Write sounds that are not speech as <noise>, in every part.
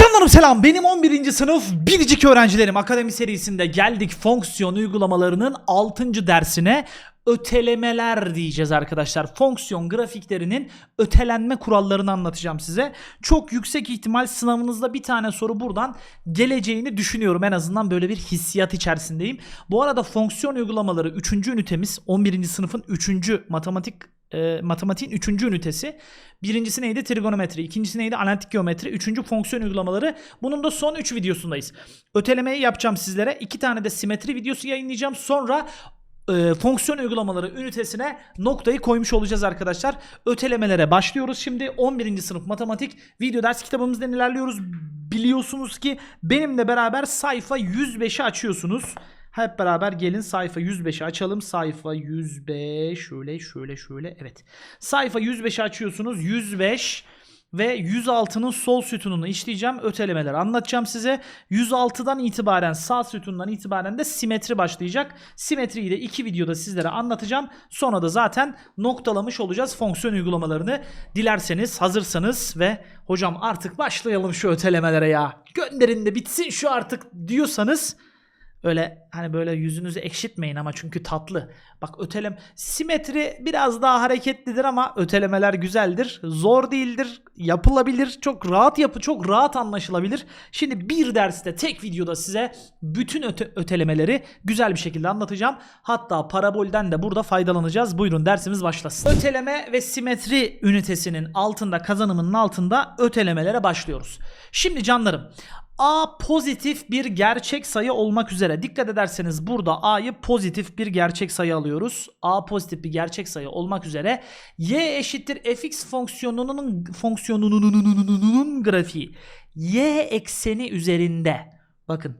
Canlarım selam. Benim 11. sınıf biricik öğrencilerim. Akademi serisinde geldik fonksiyon uygulamalarının 6. dersine ötelemeler diyeceğiz arkadaşlar. Fonksiyon grafiklerinin ötelenme kurallarını anlatacağım size. Çok yüksek ihtimal sınavınızda bir tane soru buradan geleceğini düşünüyorum. En azından böyle bir hissiyat içerisindeyim. Bu arada fonksiyon uygulamaları 3. ünitemiz 11. sınıfın 3. matematik e, matematiğin 3. ünitesi. Birincisi neydi? Trigonometri. İkincisi neydi? Analitik geometri. Üçüncü fonksiyon uygulamaları. Bunun da son 3 videosundayız. Ötelemeyi yapacağım sizlere. İki tane de simetri videosu yayınlayacağım. Sonra e, fonksiyon uygulamaları ünitesine noktayı koymuş olacağız arkadaşlar. Ötelemelere başlıyoruz. Şimdi 11. sınıf matematik video ders kitabımızdan ilerliyoruz. Biliyorsunuz ki benimle beraber sayfa 105'i açıyorsunuz. Hep beraber gelin sayfa 105'i açalım. Sayfa 105 şöyle şöyle şöyle evet. Sayfa 105'i açıyorsunuz. 105 ve 106'nın sol sütununu işleyeceğim. Ötelemeleri anlatacağım size. 106'dan itibaren sağ sütundan itibaren de simetri başlayacak. Simetriyi de iki videoda sizlere anlatacağım. Sonra da zaten noktalamış olacağız fonksiyon uygulamalarını. Dilerseniz hazırsanız ve hocam artık başlayalım şu ötelemelere ya. Gönderin de bitsin şu artık diyorsanız Öyle hani böyle yüzünüzü ekşitmeyin ama çünkü tatlı. Bak ötelem simetri biraz daha hareketlidir ama ötelemeler güzeldir. Zor değildir. Yapılabilir. Çok rahat yapı, çok rahat anlaşılabilir. Şimdi bir derste tek videoda size bütün öte, ötelemeleri güzel bir şekilde anlatacağım. Hatta parabolden de burada faydalanacağız. Buyurun dersimiz başlasın. Öteleme ve simetri ünitesinin altında kazanımının altında ötelemelere başlıyoruz. Şimdi canlarım A pozitif bir gerçek sayı olmak üzere. Dikkat ederseniz burada A'yı pozitif bir gerçek sayı alıyoruz. A pozitif bir gerçek sayı olmak üzere. Y eşittir fx fonksiyonunun fonksiyonunun grafiği. Y ekseni üzerinde. Bakın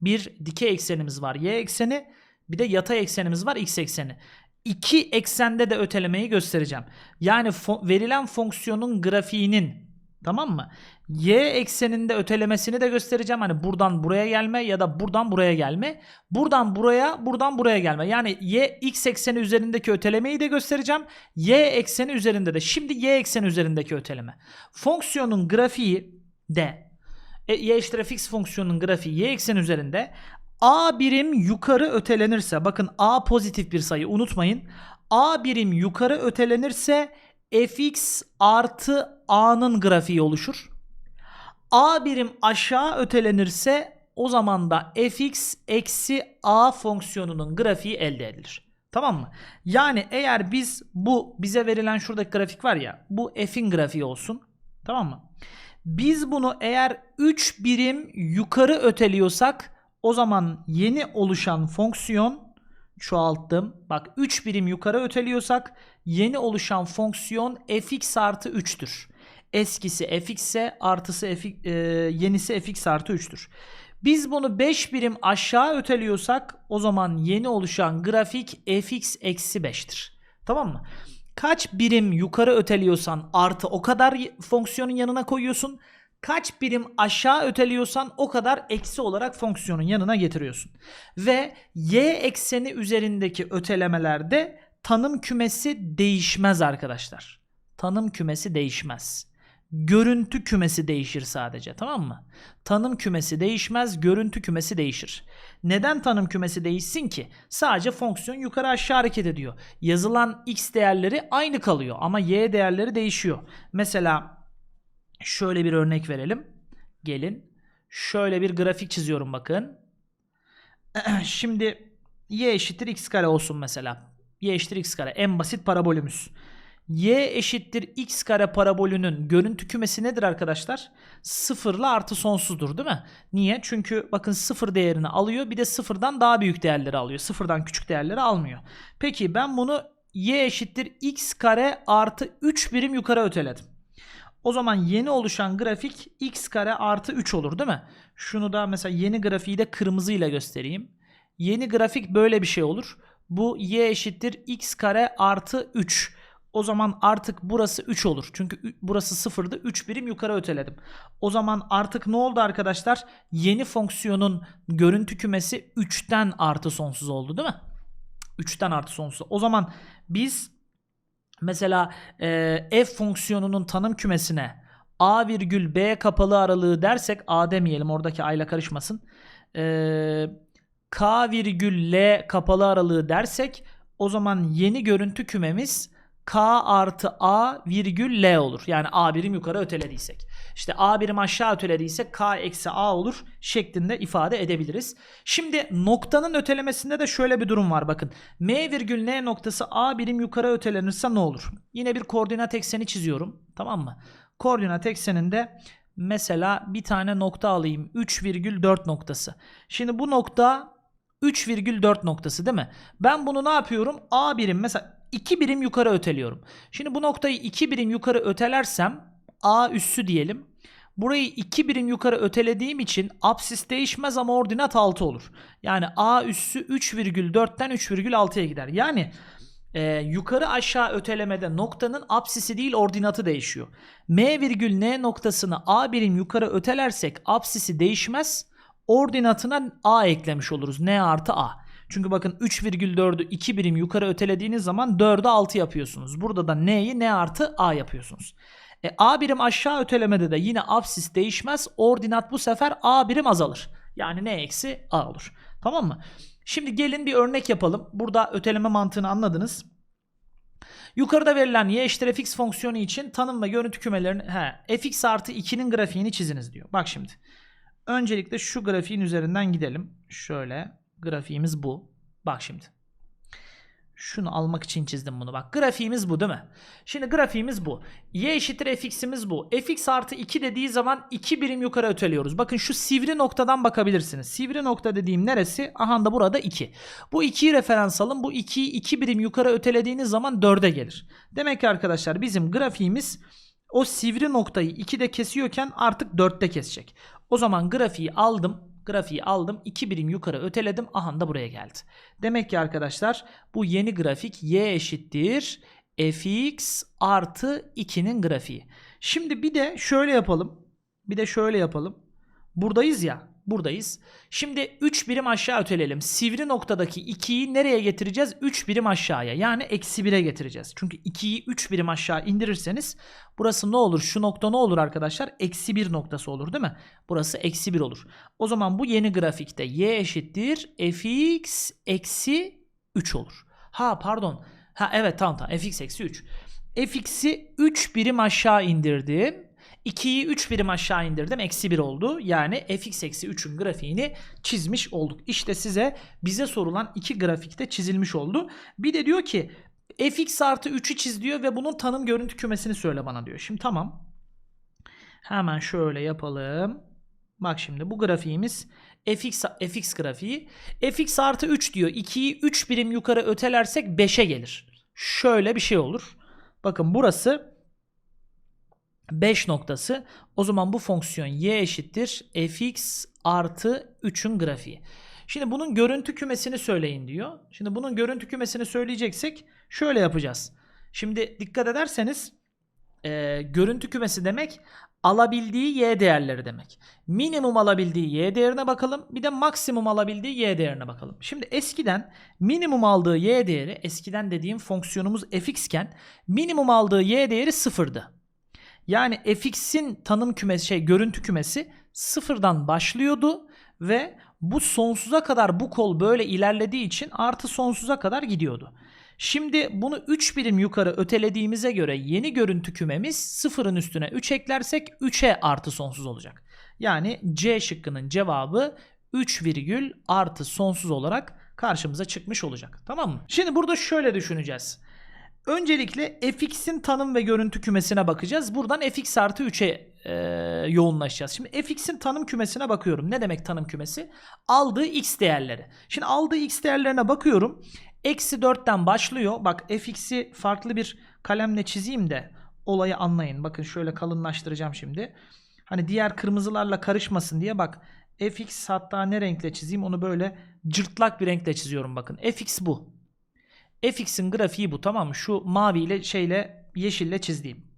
bir dikey eksenimiz var. Y ekseni bir de yatay eksenimiz var. X ekseni. İki eksende de ötelemeyi göstereceğim. Yani fo- verilen fonksiyonun grafiğinin Tamam mı? Y ekseninde ötelemesini de göstereceğim. Hani buradan buraya gelme ya da buradan buraya gelme. Buradan buraya, buradan buraya gelme. Yani y x ekseni üzerindeki ötelemeyi de göstereceğim. Y ekseni üzerinde de. Şimdi y ekseni üzerindeki öteleme. Fonksiyonun grafiği de e, y eşittir fx fonksiyonunun grafiği y ekseni üzerinde a birim yukarı ötelenirse bakın a pozitif bir sayı unutmayın. a birim yukarı ötelenirse fx artı a'nın grafiği oluşur. A birim aşağı ötelenirse o zaman da fx eksi a fonksiyonunun grafiği elde edilir. Tamam mı? Yani eğer biz bu bize verilen şuradaki grafik var ya bu f'in grafiği olsun. Tamam mı? Biz bunu eğer 3 birim yukarı öteliyorsak o zaman yeni oluşan fonksiyon çoğalttım. Bak 3 birim yukarı öteliyorsak yeni oluşan fonksiyon fx artı 3'tür. Eskisi fx ise artısı f, e, yenisi fx artı 3'tür. Biz bunu 5 birim aşağı öteliyorsak o zaman yeni oluşan grafik fx eksi 5'tir. Tamam mı? Kaç birim yukarı öteliyorsan artı o kadar fonksiyonun yanına koyuyorsun. Kaç birim aşağı öteliyorsan o kadar eksi olarak fonksiyonun yanına getiriyorsun. Ve y ekseni üzerindeki ötelemelerde tanım kümesi değişmez arkadaşlar. Tanım kümesi değişmez. Görüntü kümesi değişir sadece tamam mı? Tanım kümesi değişmez, görüntü kümesi değişir. Neden tanım kümesi değişsin ki? Sadece fonksiyon yukarı aşağı hareket ediyor. Yazılan x değerleri aynı kalıyor ama y değerleri değişiyor. Mesela şöyle bir örnek verelim. Gelin. Şöyle bir grafik çiziyorum bakın. <clears throat> Şimdi y eşittir x kare olsun mesela. y eşittir x kare en basit parabolümüz. Y eşittir x kare parabolünün görüntü kümesi nedir arkadaşlar? Sıfırla artı sonsuzdur değil mi? Niye? Çünkü bakın sıfır değerini alıyor bir de sıfırdan daha büyük değerleri alıyor. Sıfırdan küçük değerleri almıyor. Peki ben bunu y eşittir x kare artı 3 birim yukarı öteledim. O zaman yeni oluşan grafik x kare artı 3 olur değil mi? Şunu da mesela yeni grafiği de kırmızı ile göstereyim. Yeni grafik böyle bir şey olur. Bu y eşittir x kare artı 3. O zaman artık burası 3 olur. Çünkü burası 0'dı. 3 birim yukarı öteledim. O zaman artık ne oldu arkadaşlar? Yeni fonksiyonun görüntü kümesi 3'ten artı sonsuz oldu değil mi? 3'ten artı sonsuz. O zaman biz mesela e, f fonksiyonunun tanım kümesine A virgül B kapalı aralığı dersek A demeyelim oradaki A ile karışmasın. Ee, K virgül L kapalı aralığı dersek o zaman yeni görüntü kümemiz K artı A virgül L olur. Yani A birim yukarı ötelediysek. İşte A birim aşağı ötelediysek K eksi A olur şeklinde ifade edebiliriz. Şimdi noktanın ötelemesinde de şöyle bir durum var bakın. M virgül N noktası A birim yukarı ötelenirse ne olur? Yine bir koordinat ekseni çiziyorum. Tamam mı? Koordinat ekseninde mesela bir tane nokta alayım. 3,4 noktası. Şimdi bu nokta 3,4 noktası değil mi? Ben bunu ne yapıyorum? A birim mesela 2 birim yukarı öteliyorum. Şimdi bu noktayı 2 birim yukarı ötelersem A üssü diyelim. Burayı 2 birim yukarı ötelediğim için apsis değişmez ama ordinat 6 olur. Yani A üssü 3,4'ten 3,6'ya gider. Yani e, yukarı aşağı ötelemede noktanın apsisi değil ordinatı değişiyor. M virgül N noktasını A birim yukarı ötelersek apsisi değişmez. Ordinatına A eklemiş oluruz. N artı A. Çünkü bakın 3,4'ü 2 birim yukarı ötelediğiniz zaman 4'ü 6 yapıyorsunuz. Burada da N'yi N artı A yapıyorsunuz. E, A birim aşağı ötelemede de yine apsis değişmez. Ordinat bu sefer A birim azalır. Yani N eksi A olur. Tamam mı? Şimdi gelin bir örnek yapalım. Burada öteleme mantığını anladınız. Yukarıda verilen y eşittir fx fonksiyonu için tanım ve görüntü kümelerini he, fx artı 2'nin grafiğini çiziniz diyor. Bak şimdi. Öncelikle şu grafiğin üzerinden gidelim. Şöyle grafiğimiz bu. Bak şimdi. Şunu almak için çizdim bunu bak. Grafiğimiz bu değil mi? Şimdi grafiğimiz bu. Y eşittir fx'imiz bu. fx artı 2 dediği zaman 2 birim yukarı öteliyoruz. Bakın şu sivri noktadan bakabilirsiniz. Sivri nokta dediğim neresi? Aha da burada 2. Bu 2'yi referans alın. Bu 2'yi 2 birim yukarı ötelediğiniz zaman 4'e gelir. Demek ki arkadaşlar bizim grafiğimiz o sivri noktayı 2'de kesiyorken artık 4'te kesecek. O zaman grafiği aldım grafiği aldım. 2 birim yukarı öteledim. Aha da buraya geldi. Demek ki arkadaşlar bu yeni grafik y eşittir fx artı 2'nin grafiği. Şimdi bir de şöyle yapalım. Bir de şöyle yapalım. Buradayız ya. Buradayız. Şimdi 3 birim aşağı öteleyelim. Sivri noktadaki 2'yi nereye getireceğiz? 3 birim aşağıya. Yani eksi 1'e getireceğiz. Çünkü 2'yi 3 birim aşağı indirirseniz burası ne olur? Şu nokta ne olur arkadaşlar? Eksi 1 noktası olur değil mi? Burası eksi 1 olur. O zaman bu yeni grafikte y eşittir fx eksi 3 olur. Ha pardon. Ha evet tamam tamam fx eksi 3. fx'i 3 birim aşağı indirdim. 2'yi 3 birim aşağı indirdim. Eksi 1 oldu. Yani fx eksi 3'ün grafiğini çizmiş olduk. İşte size bize sorulan iki grafikte çizilmiş oldu. Bir de diyor ki fx artı 3'ü çiz diyor ve bunun tanım görüntü kümesini söyle bana diyor. Şimdi tamam. Hemen şöyle yapalım. Bak şimdi bu grafiğimiz fx, fx grafiği. fx artı 3 diyor. 2'yi 3 birim yukarı ötelersek 5'e gelir. Şöyle bir şey olur. Bakın burası 5 noktası. O zaman bu fonksiyon y eşittir fx artı 3'ün grafiği. Şimdi bunun görüntü kümesini söyleyin diyor. Şimdi bunun görüntü kümesini söyleyeceksek şöyle yapacağız. Şimdi dikkat ederseniz e, görüntü kümesi demek alabildiği y değerleri demek. Minimum alabildiği y değerine bakalım. Bir de maksimum alabildiği y değerine bakalım. Şimdi eskiden minimum aldığı y değeri eskiden dediğim fonksiyonumuz fx iken minimum aldığı y değeri sıfırdı. Yani fx'in tanım kümesi şey görüntü kümesi sıfırdan başlıyordu ve bu sonsuza kadar bu kol böyle ilerlediği için artı sonsuza kadar gidiyordu. Şimdi bunu 3 birim yukarı ötelediğimize göre yeni görüntü kümemiz sıfırın üstüne 3 eklersek 3'e artı sonsuz olacak. Yani C şıkkının cevabı 3 virgül artı sonsuz olarak karşımıza çıkmış olacak. Tamam mı? Şimdi burada şöyle düşüneceğiz. Öncelikle fx'in tanım ve görüntü kümesine bakacağız. Buradan fx artı 3'e e, yoğunlaşacağız. Şimdi fx'in tanım kümesine bakıyorum. Ne demek tanım kümesi? Aldığı x değerleri. Şimdi aldığı x değerlerine bakıyorum. Eksi 4'ten başlıyor. Bak fx'i farklı bir kalemle çizeyim de olayı anlayın. Bakın şöyle kalınlaştıracağım şimdi. Hani diğer kırmızılarla karışmasın diye bak fx hatta ne renkle çizeyim onu böyle cırtlak bir renkle çiziyorum bakın. fx bu fx'in grafiği bu tamam mı? Şu mavi ile şeyle yeşille çizdiğim.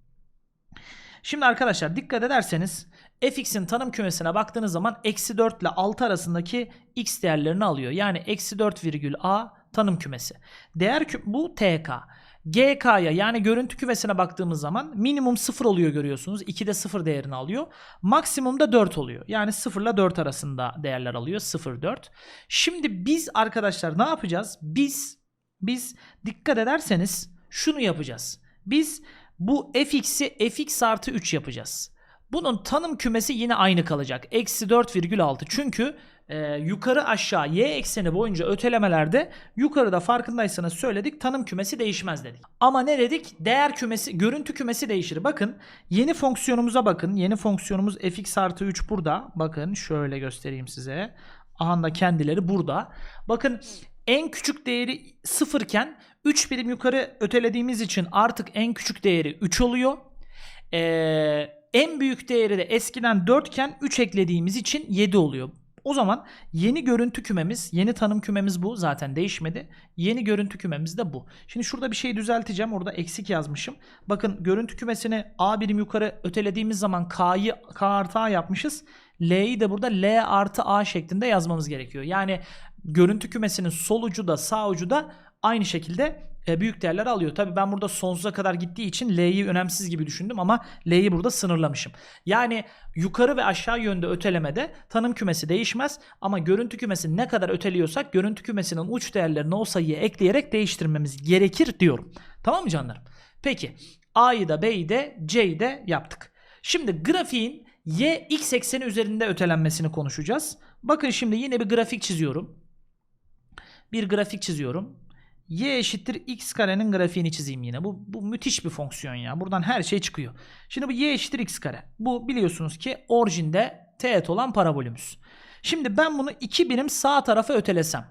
Şimdi arkadaşlar dikkat ederseniz fx'in tanım kümesine baktığınız zaman eksi 4 ile 6 arasındaki x değerlerini alıyor. Yani eksi 4 virgül a tanım kümesi. Değer kü bu tk. GK'ya yani görüntü küvesine baktığımız zaman minimum 0 oluyor görüyorsunuz. 2'de 0 değerini alıyor. Maksimum da 4 oluyor. Yani 0 ile 4 arasında değerler alıyor. 0 4. Şimdi biz arkadaşlar ne yapacağız? Biz biz dikkat ederseniz şunu yapacağız. Biz bu fx'i fx artı 3 yapacağız. Bunun tanım kümesi yine aynı kalacak. Eksi 4,6. Çünkü e, yukarı aşağı y ekseni boyunca ötelemelerde yukarıda farkındaysanız söyledik tanım kümesi değişmez dedik. Ama ne dedik? Değer kümesi, görüntü kümesi değişir. Bakın yeni fonksiyonumuza bakın. Yeni fonksiyonumuz fx artı 3 burada. Bakın şöyle göstereyim size. Aha da kendileri burada. Bakın en küçük değeri 0 iken 3 birim yukarı ötelediğimiz için artık en küçük değeri 3 oluyor. Ee, en büyük değeri de eskiden 4 iken 3 eklediğimiz için 7 oluyor. O zaman yeni görüntü kümemiz, yeni tanım kümemiz bu. Zaten değişmedi. Yeni görüntü kümemiz de bu. Şimdi şurada bir şey düzelteceğim. Orada eksik yazmışım. Bakın görüntü kümesini A birim yukarı ötelediğimiz zaman K'yı K artı A yapmışız. L'yi de burada L artı A şeklinde yazmamız gerekiyor. Yani görüntü kümesinin sol ucu da sağ ucu da aynı şekilde e, büyük değerler alıyor. Tabi ben burada sonsuza kadar gittiği için L'yi önemsiz gibi düşündüm ama L'yi burada sınırlamışım. Yani yukarı ve aşağı yönde ötelemede tanım kümesi değişmez ama görüntü kümesi ne kadar öteliyorsak görüntü kümesinin uç değerlerini o sayıya ekleyerek değiştirmemiz gerekir diyorum. Tamam mı canlarım? Peki A'yı da B'yi de C'yi de yaptık. Şimdi grafiğin y x ekseni üzerinde ötelenmesini konuşacağız. Bakın şimdi yine bir grafik çiziyorum. Bir grafik çiziyorum y eşittir x karenin grafiğini çizeyim yine. Bu, bu müthiş bir fonksiyon ya. Buradan her şey çıkıyor. Şimdi bu y eşittir x kare. Bu biliyorsunuz ki orijinde teğet olan parabolümüz. Şimdi ben bunu iki birim sağ tarafa ötelesem.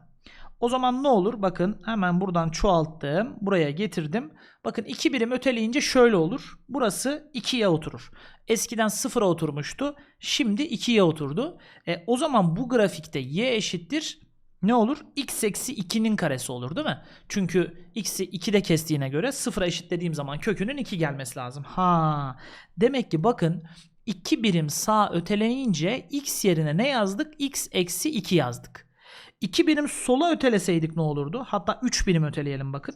O zaman ne olur? Bakın hemen buradan çoğalttım. Buraya getirdim. Bakın iki birim öteleyince şöyle olur. Burası 2'ye oturur. Eskiden 0'a oturmuştu. Şimdi 2'ye oturdu. E, o zaman bu grafikte y eşittir ne olur? x eksi 2'nin karesi olur değil mi? Çünkü x'i 2'de kestiğine göre 0'a eşitlediğim zaman kökünün 2 gelmesi lazım. Ha. Demek ki bakın 2 birim sağ öteleyince x yerine ne yazdık? x eksi 2 yazdık. 2 birim sola öteleseydik ne olurdu? Hatta 3 birim öteleyelim bakın.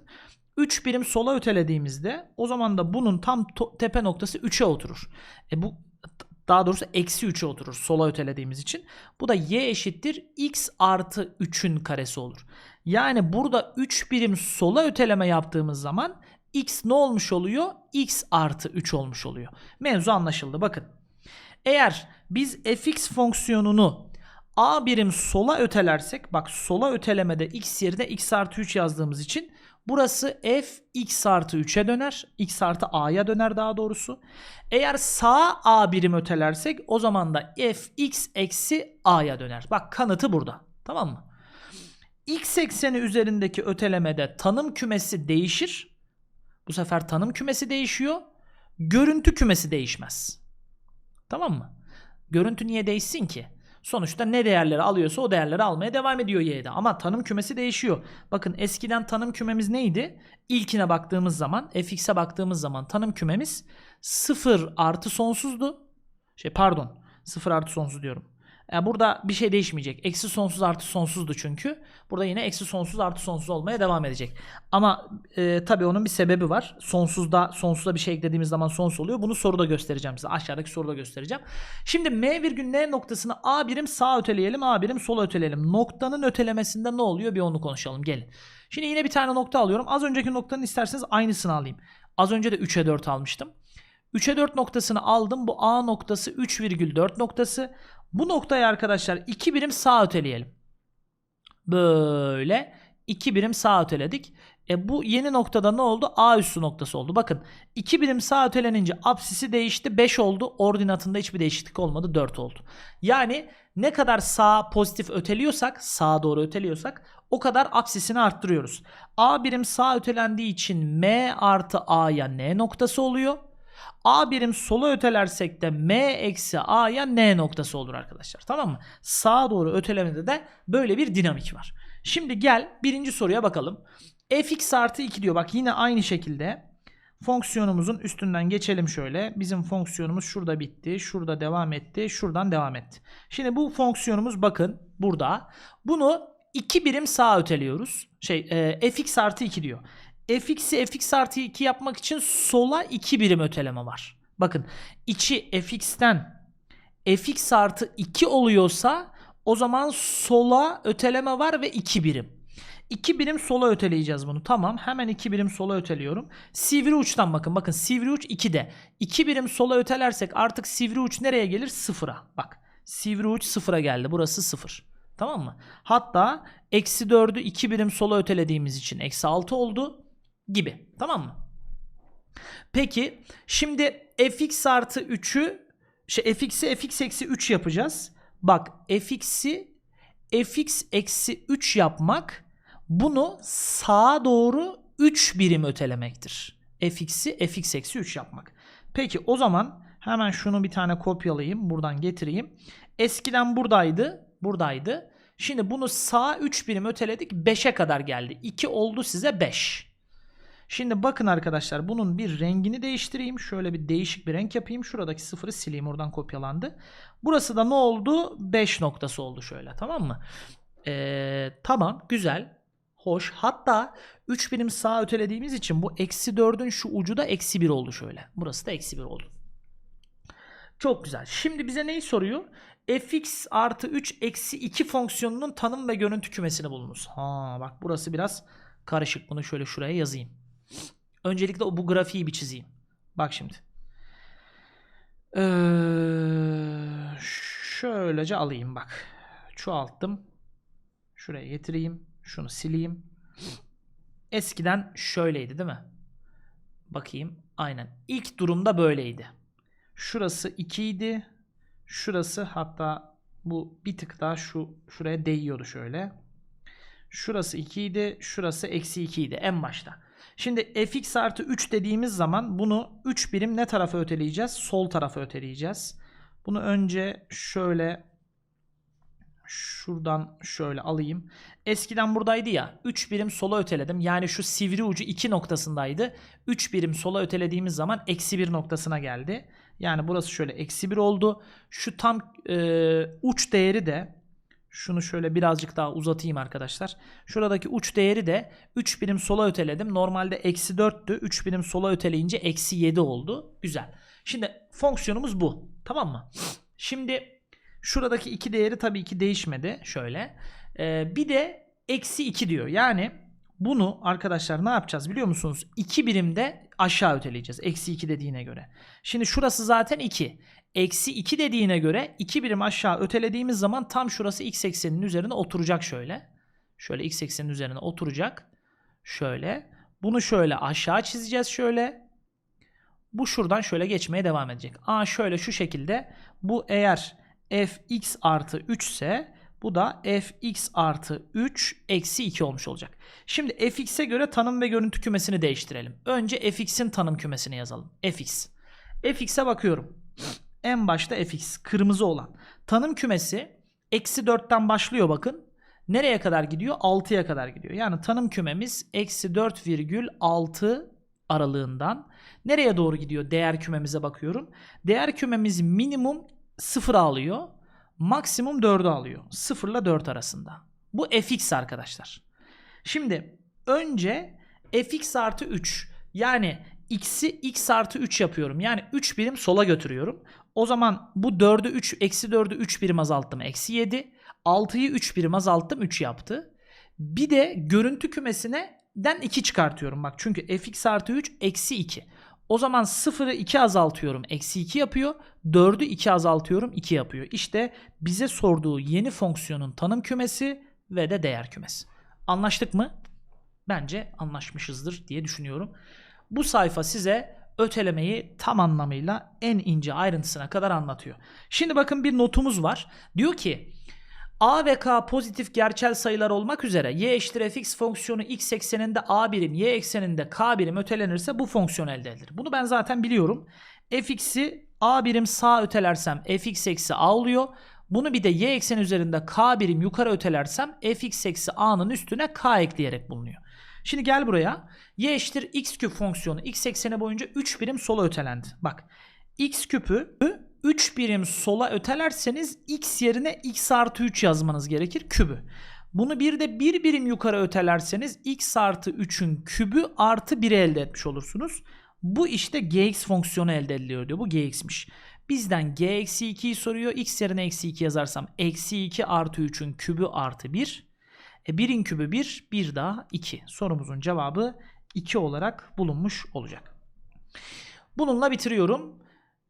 3 birim sola ötelediğimizde o zaman da bunun tam tepe noktası 3'e oturur. E bu daha doğrusu eksi 3'e oturur sola ötelediğimiz için. Bu da y eşittir x artı 3'ün karesi olur. Yani burada 3 birim sola öteleme yaptığımız zaman x ne olmuş oluyor? x artı 3 olmuş oluyor. Mevzu anlaşıldı bakın. Eğer biz fx fonksiyonunu a birim sola ötelersek bak sola ötelemede x yerine x artı 3 yazdığımız için Burası f x artı 3'e döner. x artı a'ya döner daha doğrusu. Eğer sağa a birim ötelersek o zaman da f x eksi a'ya döner. Bak kanıtı burada. Tamam mı? x ekseni üzerindeki ötelemede tanım kümesi değişir. Bu sefer tanım kümesi değişiyor. Görüntü kümesi değişmez. Tamam mı? Görüntü niye değişsin ki? Sonuçta ne değerleri alıyorsa o değerleri almaya devam ediyor y'de. Ama tanım kümesi değişiyor. Bakın eskiden tanım kümemiz neydi? İlkine baktığımız zaman fx'e baktığımız zaman tanım kümemiz 0 artı sonsuzdu. Şey pardon 0 artı sonsuz diyorum. Yani burada bir şey değişmeyecek. Eksi sonsuz artı sonsuzdu çünkü. Burada yine eksi sonsuz artı sonsuz olmaya devam edecek. Ama e, tabii onun bir sebebi var. Sonsuzda sonsuza bir şey eklediğimiz zaman sonsuz oluyor. Bunu soruda göstereceğim size. Aşağıdaki soruda göstereceğim. Şimdi m virgül n noktasını a birim sağ öteleyelim, a birim sol öteleyelim. Noktanın ötelemesinde ne oluyor? Bir onu konuşalım. Gelin. Şimdi yine bir tane nokta alıyorum. Az önceki noktanın isterseniz aynısını alayım. Az önce de 3'e 4 almıştım. 3'e 4 noktasını aldım. Bu A noktası 3,4 noktası. Bu noktayı arkadaşlar 2 birim sağ öteleyelim. Böyle 2 birim sağ öteledik. E bu yeni noktada ne oldu? A üssü noktası oldu. Bakın 2 birim sağ ötelenince apsisi değişti 5 oldu. Ordinatında hiçbir değişiklik olmadı 4 oldu. Yani ne kadar sağ pozitif öteliyorsak sağa doğru öteliyorsak o kadar apsisini arttırıyoruz. A birim sağ ötelendiği için M artı A'ya N noktası oluyor. A birim sola ötelersek de M eksi A'ya N noktası olur arkadaşlar. Tamam mı? Sağa doğru ötelemede de böyle bir dinamik var. Şimdi gel birinci soruya bakalım. fx artı 2 diyor. Bak yine aynı şekilde fonksiyonumuzun üstünden geçelim şöyle. Bizim fonksiyonumuz şurada bitti. Şurada devam etti. Şuradan devam etti. Şimdi bu fonksiyonumuz bakın burada. Bunu 2 birim sağa öteliyoruz. Şey e, fx artı 2 diyor. Fx'i fx artı 2 yapmak için sola 2 birim öteleme var. Bakın içi fx'ten fx artı 2 oluyorsa o zaman sola öteleme var ve 2 birim. 2 birim sola öteleyeceğiz bunu. Tamam hemen 2 birim sola öteliyorum. Sivri uçtan bakın. Bakın sivri uç 2'de. 2 birim sola ötelersek artık sivri uç nereye gelir? Sıfıra. Bak sivri uç sıfıra geldi. Burası sıfır. Tamam mı? Hatta eksi 4'ü 2 birim sola ötelediğimiz için eksi 6 oldu gibi. Tamam mı? Peki şimdi fx artı 3'ü şey fx'i fx eksi 3 yapacağız. Bak fx'i fx eksi 3 yapmak bunu sağa doğru 3 birim ötelemektir. fx'i fx eksi 3 yapmak. Peki o zaman hemen şunu bir tane kopyalayayım. Buradan getireyim. Eskiden buradaydı. Buradaydı. Şimdi bunu sağa 3 birim öteledik. 5'e kadar geldi. 2 oldu size 5. Şimdi bakın arkadaşlar bunun bir rengini değiştireyim. Şöyle bir değişik bir renk yapayım. Şuradaki sıfırı sileyim. Oradan kopyalandı. Burası da ne oldu? 5 noktası oldu şöyle. Tamam mı? Ee, tamam. Güzel. Hoş. Hatta 3 birim sağa ötelediğimiz için bu eksi 4'ün şu ucu da eksi 1 oldu şöyle. Burası da eksi 1 oldu. Çok güzel. Şimdi bize neyi soruyor? fx artı 3 eksi 2 fonksiyonunun tanım ve görüntü kümesini bulunuz. Ha bak burası biraz karışık. Bunu şöyle şuraya yazayım. Öncelikle bu grafiği bir çizeyim. Bak şimdi. Ee, şöylece alayım bak. Çoğalttım. Şuraya getireyim. Şunu sileyim. Eskiden şöyleydi değil mi? Bakayım. Aynen. İlk durumda böyleydi. Şurası 2 idi. Şurası hatta bu bir tık daha şu şuraya değiyordu şöyle. Şurası 2 idi. Şurası eksi 2 idi en başta. Şimdi fx artı 3 dediğimiz zaman bunu 3 birim ne tarafa öteleyeceğiz? Sol tarafa öteleyeceğiz. Bunu önce şöyle şuradan şöyle alayım. Eskiden buradaydı ya 3 birim sola öteledim. Yani şu sivri ucu 2 noktasındaydı. 3 birim sola ötelediğimiz zaman eksi 1 noktasına geldi. Yani burası şöyle eksi 1 oldu. Şu tam e, uç değeri de şunu şöyle birazcık daha uzatayım arkadaşlar. Şuradaki uç değeri de 3 birim sola öteledim. Normalde eksi 4'tü. 3 birim sola öteleyince eksi 7 oldu. Güzel. Şimdi fonksiyonumuz bu. Tamam mı? Şimdi şuradaki iki değeri tabii ki değişmedi. Şöyle. Ee, bir de eksi 2 diyor. Yani bunu arkadaşlar ne yapacağız biliyor musunuz? 2 birimde aşağı öteleyeceğiz. Eksi 2 dediğine göre. Şimdi şurası zaten 2. Eksi 2 dediğine göre 2 birim aşağı ötelediğimiz zaman tam şurası x ekseninin üzerine oturacak şöyle. Şöyle x ekseninin üzerine oturacak. Şöyle. Bunu şöyle aşağı çizeceğiz şöyle. Bu şuradan şöyle geçmeye devam edecek. A şöyle şu şekilde. Bu eğer fx artı 3 ise bu da fx artı 3 eksi 2 olmuş olacak. Şimdi fx'e göre tanım ve görüntü kümesini değiştirelim. Önce fx'in tanım kümesini yazalım. fx. fx'e bakıyorum. En başta fx kırmızı olan. Tanım kümesi eksi 4'ten başlıyor bakın. Nereye kadar gidiyor? 6'ya kadar gidiyor. Yani tanım kümemiz eksi 4,6 aralığından nereye doğru gidiyor? Değer kümemize bakıyorum. Değer kümemiz minimum 0 alıyor. Maksimum 4'ü alıyor. 0 ile 4 arasında. Bu fx arkadaşlar. Şimdi önce fx artı 3 yani x'i x artı 3 yapıyorum. Yani 3 birim sola götürüyorum. O zaman bu 4'ü 3 eksi 4'ü 3 birim azalttım. Eksi 7. 6'yı 3 birim azalttım. 3 yaptı. Bir de görüntü kümesine den 2 çıkartıyorum. Bak çünkü fx artı 3 eksi 2. O zaman 0'ı 2 azaltıyorum. Eksi 2 yapıyor. 4'ü 2 azaltıyorum. 2 yapıyor. İşte bize sorduğu yeni fonksiyonun tanım kümesi ve de değer kümesi. Anlaştık mı? Bence anlaşmışızdır diye düşünüyorum. Bu sayfa size ötelemeyi tam anlamıyla en ince ayrıntısına kadar anlatıyor. Şimdi bakın bir notumuz var. Diyor ki A ve K pozitif gerçel sayılar olmak üzere y eşittir fx fonksiyonu x ekseninde a birim y ekseninde k birim ötelenirse bu fonksiyon elde edilir. Bunu ben zaten biliyorum. fx'i a birim sağ ötelersem fx eksi a oluyor. Bunu bir de y ekseni üzerinde k birim yukarı ötelersem fx eksi a'nın üstüne k ekleyerek bulunuyor. Şimdi gel buraya. y eşittir x küp fonksiyonu x ekseni boyunca 3 birim sola ötelendi. Bak x küpü 3 birim sola ötelerseniz x yerine x artı 3 yazmanız gerekir kübü. Bunu bir de bir birim yukarı ötelerseniz x artı 3'ün kübü artı 1'i elde etmiş olursunuz. Bu işte gx fonksiyonu elde ediliyor diyor. Bu gx'miş. Bizden g eksi 2'yi soruyor. x yerine eksi 2 yazarsam eksi 2 artı 3'ün kübü artı 1. E 1'in kübü 1, 1 daha 2. Sorumuzun cevabı 2 olarak bulunmuş olacak. Bununla bitiriyorum.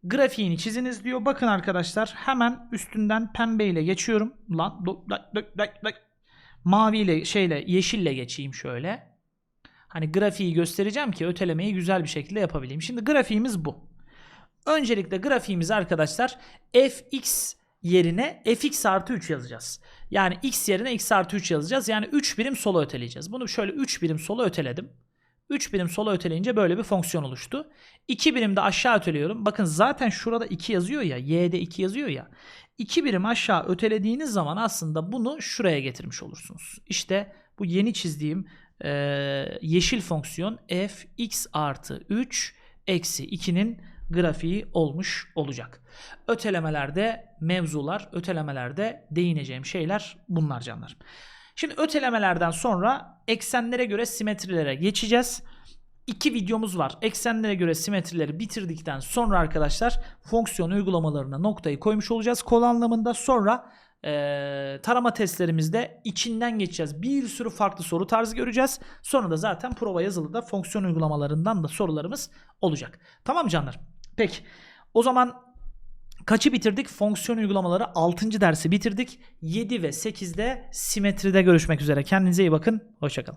Grafiğini çiziniz diyor. Bakın arkadaşlar hemen üstünden pembeyle geçiyorum. Lan do- da- da- da- da- maviyle şeyle yeşille geçeyim şöyle. Hani grafiği göstereceğim ki ötelemeyi güzel bir şekilde yapabileyim. Şimdi grafiğimiz bu. Öncelikle grafiğimiz arkadaşlar fx yerine fx artı 3 yazacağız. Yani x yerine x artı 3 yazacağız. Yani 3 birim sola öteleyeceğiz. Bunu şöyle 3 birim sola öteledim. 3 birim sola öteleyince böyle bir fonksiyon oluştu. 2 birim de aşağı öteliyorum. Bakın zaten şurada 2 yazıyor ya. Y'de 2 yazıyor ya. 2 birim aşağı ötelediğiniz zaman aslında bunu şuraya getirmiş olursunuz. İşte bu yeni çizdiğim e, yeşil fonksiyon f x artı 3 eksi 2'nin grafiği olmuş olacak. Ötelemelerde mevzular, ötelemelerde değineceğim şeyler bunlar canlar. Şimdi ötelemelerden sonra eksenlere göre simetrilere geçeceğiz. İki videomuz var. Eksenlere göre simetrileri bitirdikten sonra arkadaşlar fonksiyon uygulamalarına noktayı koymuş olacağız. Kol anlamında sonra eee, tarama testlerimizde içinden geçeceğiz. Bir sürü farklı soru tarzı göreceğiz. Sonra da zaten prova yazılıda fonksiyon uygulamalarından da sorularımız olacak. Tamam canlar? Peki. O zaman kaçı bitirdik? Fonksiyon uygulamaları 6. dersi bitirdik. 7 ve 8'de simetride görüşmek üzere. Kendinize iyi bakın. Hoşçakalın.